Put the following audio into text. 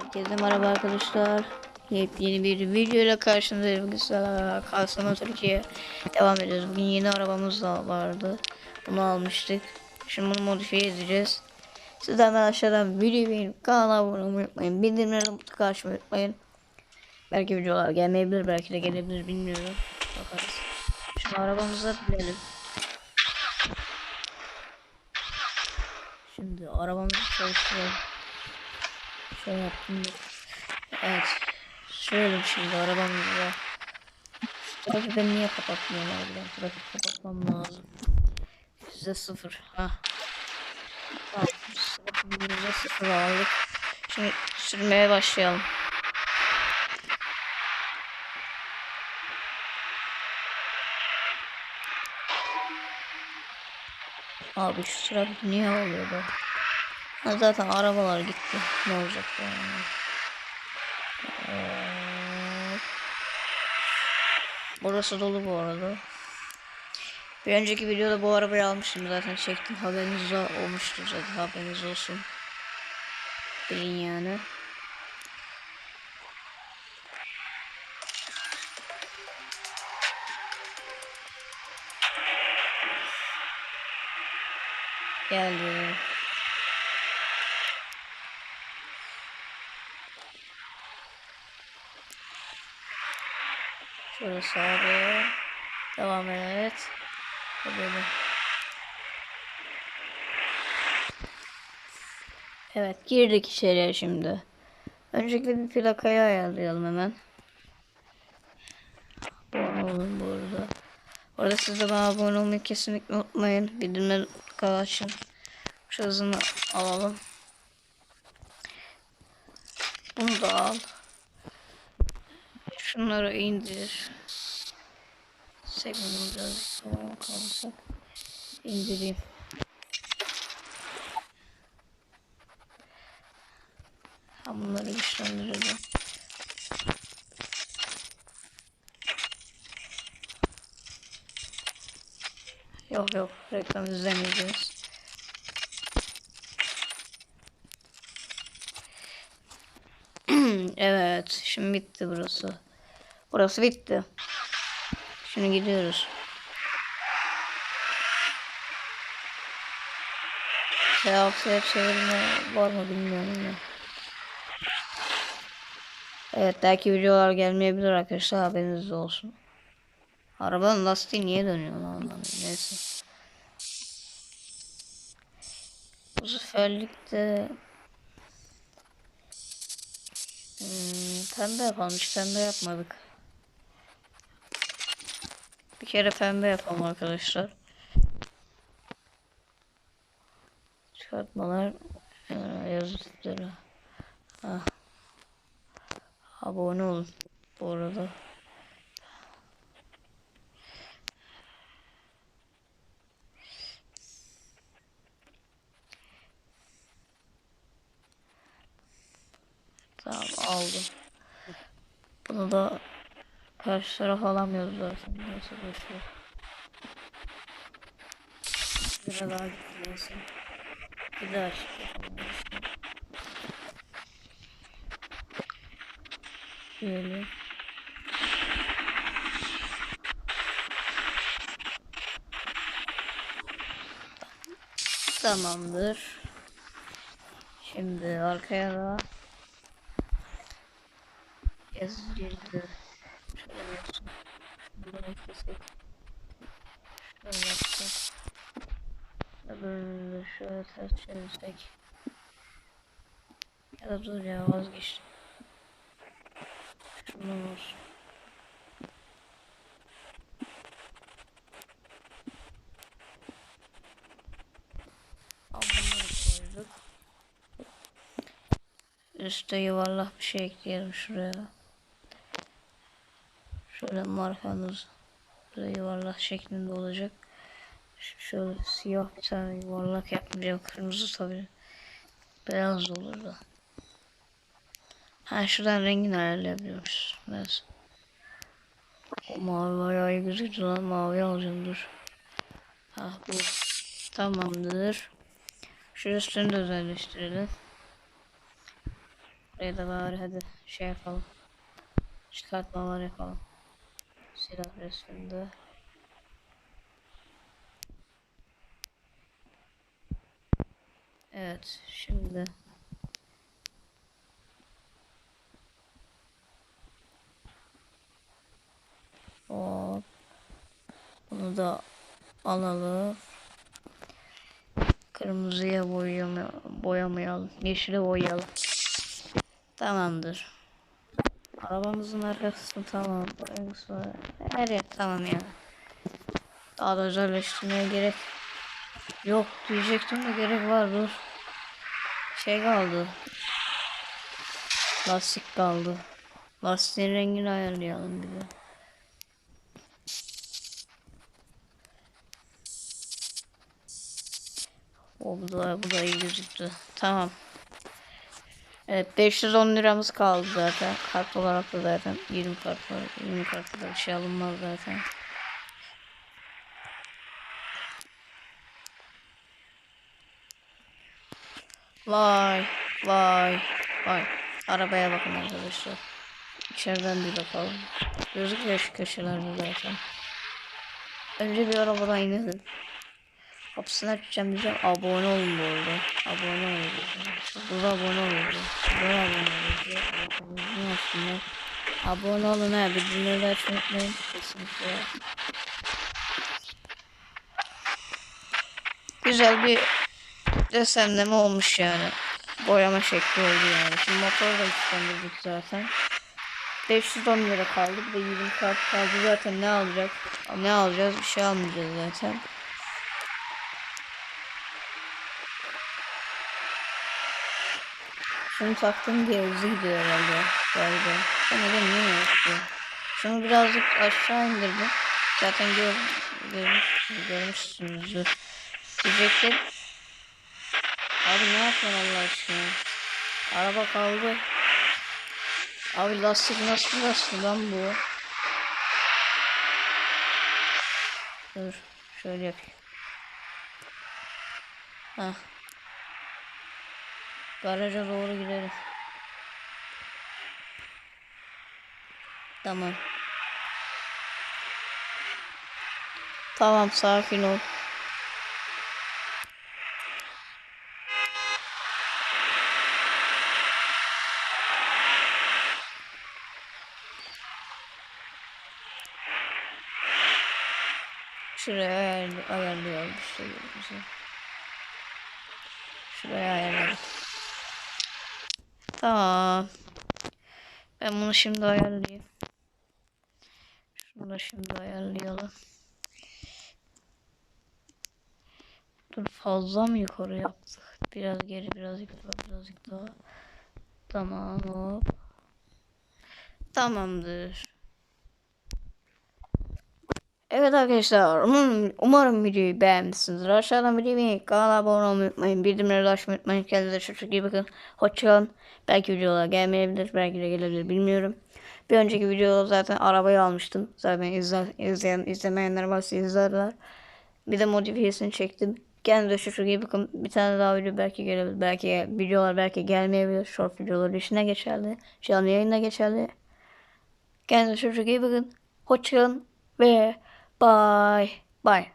Herkese merhaba arkadaşlar. Yepyeni bir video ile karşınızdayım. Sizlerle Kasama Türkiye devam ediyoruz. Bugün yeni arabamız da vardı. Bunu almıştık. Şimdi bunu modifiye edeceğiz. Sizden de aşağıdan videoyu beğenip kanala abone olmayı unutmayın. Bildirimleri mutlaka açmayı unutmayın. Belki videolar gelmeyebilir, belki de gelebilir bilmiyorum. Bakarız. Şimdi arabamıza binelim. Şimdi arabamızı çalıştıralım. Şey yaptım. da. Evet. Şöyle şimdi arabamızda. Trafik ben niye kapatmıyorum harbiden? Trafik kapatmam lazım. Yüzde sıfır. Ha. Yüzde sıfır aldık. Şimdi sürmeye başlayalım. Abi şu trafik niye oluyor bu? Ha, zaten arabalar gitti. Ne olacak yani? Burası dolu bu arada. Bir önceki videoda bu arabayı almıştım zaten çektim. Haberiniz olmuştur zaten haberiniz olsun. Bilin yani. Geldi. Şöyle sağa Devam et. Böyle. Evet girdik içeriye şimdi. Öncelikle bir plakayı ayarlayalım hemen. Abone olun bu arada. Orada siz de bana abone olmayı kesinlikle unutmayın. Bildirimleri mutlaka açın. Şu hızını alalım. Bunu da al. Şunları indir. Segmenimi biraz tamam kalırsak indireyim. Ben bunları güçlendirelim. Yok yok reklam izlemeyeceğiz. evet şimdi bitti burası. Burası bitti. Şimdi gidiyoruz. Seyahatsıya çevirme var mı bilmiyorum ama. Evet belki videolar gelmeyebilir arkadaşlar haberiniz olsun. Arabanın lastiği niye dönüyor lan. Neyse. Bu seferlikte hmm, pembe yapalım hiç pembe yapmadık. Bir kere pembe yapalım arkadaşlar. Çıkartmalar e, yazıları. Ah. Abone olun bu arada. Tamam aldım. Bunu da karşı taraf alamıyoruz zaten. Neyse boşver. Bir daha gitmesin. Bir daha çıkalım. Şöyle. Tamamdır. Şimdi arkaya da. Bunu eklesek. Şöyle yapsak. Böyle şöyle ters çevirsek. Ya da dur ya vazgeçtim. Şundan olsun. Üste yuvarlak bir şey ekleyelim şuraya. Şöyle markamız böyle yuvarlak şeklinde olacak. Şöyle siyah bir tane yuvarlak yapmayacağım. Kırmızı tabii. Beyaz olur da. Ha şuradan rengini ayarlayabiliyormuşuz. Neyse. O mavi bayağı iyi gözüktü lan. Mavi alacağım dur. Ha bu. Tamamdır. Şu üstünü de özelleştirelim. Buraya da bari hadi şey yapalım. Çıkartmalar yapalım. Silah resminde. Evet şimdi. Hop. Bunu da alalım. Kırmızıya boyamayalım. Yeşile boyayalım. Tamamdır. Arabamızın arkası tamam. Her yer tamam ya. Daha da özelleştirmeye gerek yok diyecektim de gerek var dur. Şey kaldı. Lastik kaldı. Lastiğin rengini ayarlayalım bir de. O da, bu da iyi gözüktü. Tamam. Evet 510 liramız kaldı zaten. Kart olarak da zaten 20 kart var. 20 kartla da bir şey alınmaz zaten. Vay vay vay. Arabaya bakın arkadaşlar. İçeriden bir bakalım. Gözüküyor şu köşelerde zaten. Önce bir arabadan inelim. Kapısını açacağım diyeceğim. Abone olun bu arada. Abone olun. Burada abone olun. Burada abone olun. Ne yapsınlar? Abone olun ha. Bildirimleri açmayı unutmayın. Kesinlikle. Güzel bir desenleme olmuş yani. Boyama şekli oldu yani. Şimdi motoru da güçlendirdik zaten. 510 lira kaldı. Bir de 20 kart kaldı. Zaten ne alacak? Ne alacağız? Bir şey almayacağız zaten. Şunu taktım diye hızlı gidiyor herhalde. Galiba. Ben de niye yapıyor? Şunu birazcık aşağı indirdim. Zaten gör, görmüş, görmüşsünüzdür. Diyecektim. Abi ne yapıyorsun Allah aşkına? Araba kaldı. Abi lastik nasıl lastik lan bu? Dur şöyle yapayım. Hah. Garaja doğru gidelim. Tamam. Tamam sakin ol. Şuraya ayarlı, ayarlayalım işte yerimizi. Şuraya ayarladık. Tamam. Ben bunu şimdi ayarlayayım. Şunu da şimdi ayarlayalım. Dur fazla mı yukarı yaptık? Biraz geri birazcık daha birazcık daha. Tamam hop. Tamamdır. Evet arkadaşlar umarım, videoyu beğenmişsinizdir. Aşağıdan videoyu beğenip kanala abone olmayı unutmayın. Bildirimleri açmayı unutmayın. Kendinize çok çok iyi bakın. Hoşçakalın. Belki videolar gelmeyebilir. Belki de gelebilir bilmiyorum. Bir önceki videoda zaten arabayı almıştım. Zaten izle, izleyen, izlemeyenler varsa izlerler. Bir de modifiyesini çektim. Kendinize çok çok iyi bakın. Bir tane daha video belki gelebilir. Belki videolar belki gelmeyebilir. Short videolar işine geçerli. Canlı yayında geçerli. Kendinize çok çok iyi bakın. Hoşçakalın ve bye bye.